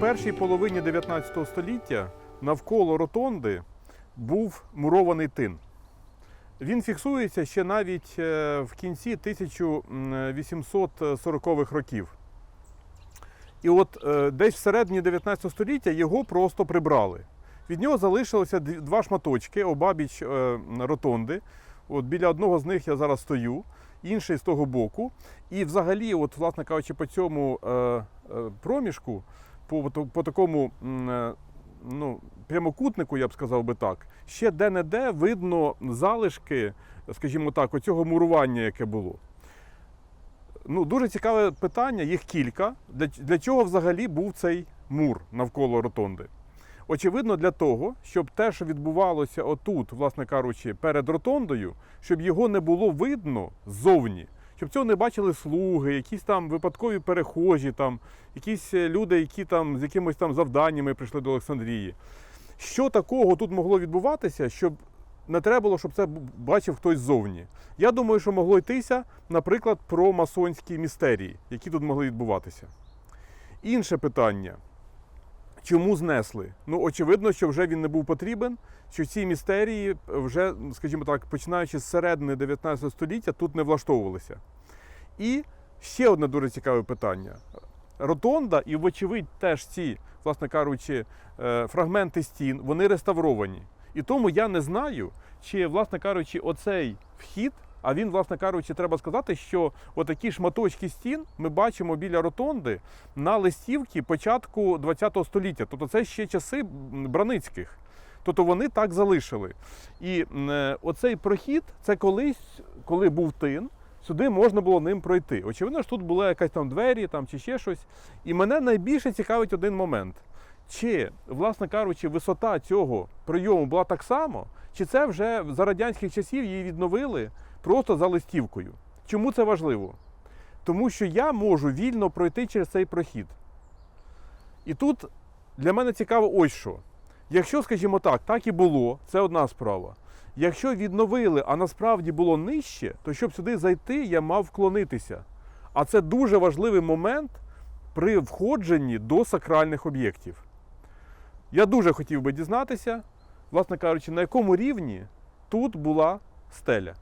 першій половині 19 століття навколо ротонди був мурований тин. Він фіксується ще навіть е, в кінці 1840-х років. І от е, десь всередині 19 століття його просто прибрали. Від нього залишилося два шматочки обабіч е, ротонди. От біля одного з них я зараз стою, інший з того боку. І взагалі, от, власне кажучи, по цьому проміжку, по, по такому е, ну, прямокутнику, я б сказав би так, ще де-не-де видно залишки, скажімо так, оцього мурування, яке було. Ну, дуже цікаве питання, їх кілька. Для, для чого взагалі був цей мур навколо ротонди? Очевидно, для того, щоб те, що відбувалося отут, власне кажучи, перед ротондою, щоб його не було видно ззовні, щоб цього не бачили слуги, якісь там випадкові перехожі, там, якісь е, люди, які там з якимось там завданнями прийшли до Олександрії. Що такого тут могло відбуватися, щоб не треба було, щоб це бачив хтось ззовні? Я думаю, що могло йтися, наприклад, про масонські містерії, які тут могли відбуватися. Інше питання. Чому знесли? Ну, очевидно, що вже він не був потрібен, що ці містерії вже, скажімо так, починаючи з середини 19 століття, тут не влаштовувалися. І ще одне дуже цікаве питання. Ротонда і, вочевидь, теж ці, власне кажучи, е, фрагменти стін, вони реставровані. І тому я не знаю, чи, власне кажучи, оцей вхід, а він, власне кажучи, треба сказати, що отакі шматочки стін ми бачимо біля ротонди на листівці початку ХХ століття. Тобто це ще часи Браницьких. Тобто вони так залишили. І е, оцей прохід це колись, коли був тин, сюди можна було ним пройти. Очевидно, що тут була якась там двері там, чи ще щось. І мене найбільше цікавить один момент. Чи, власне кажучи, висота цього прийому була так само, чи це вже за радянських часів її відновили просто за листівкою? Чому це важливо? Тому що я можу вільно пройти через цей прохід. І тут для мене цікаво ось що. Якщо, скажімо так, так і було, це одна справа. Якщо відновили, а насправді було нижче, то щоб сюди зайти, я мав вклонитися. А це дуже важливий момент при входженні до сакральних об'єктів. Я дуже хотів би дізнатися, власне кажучи, на якому рівні тут була стеля.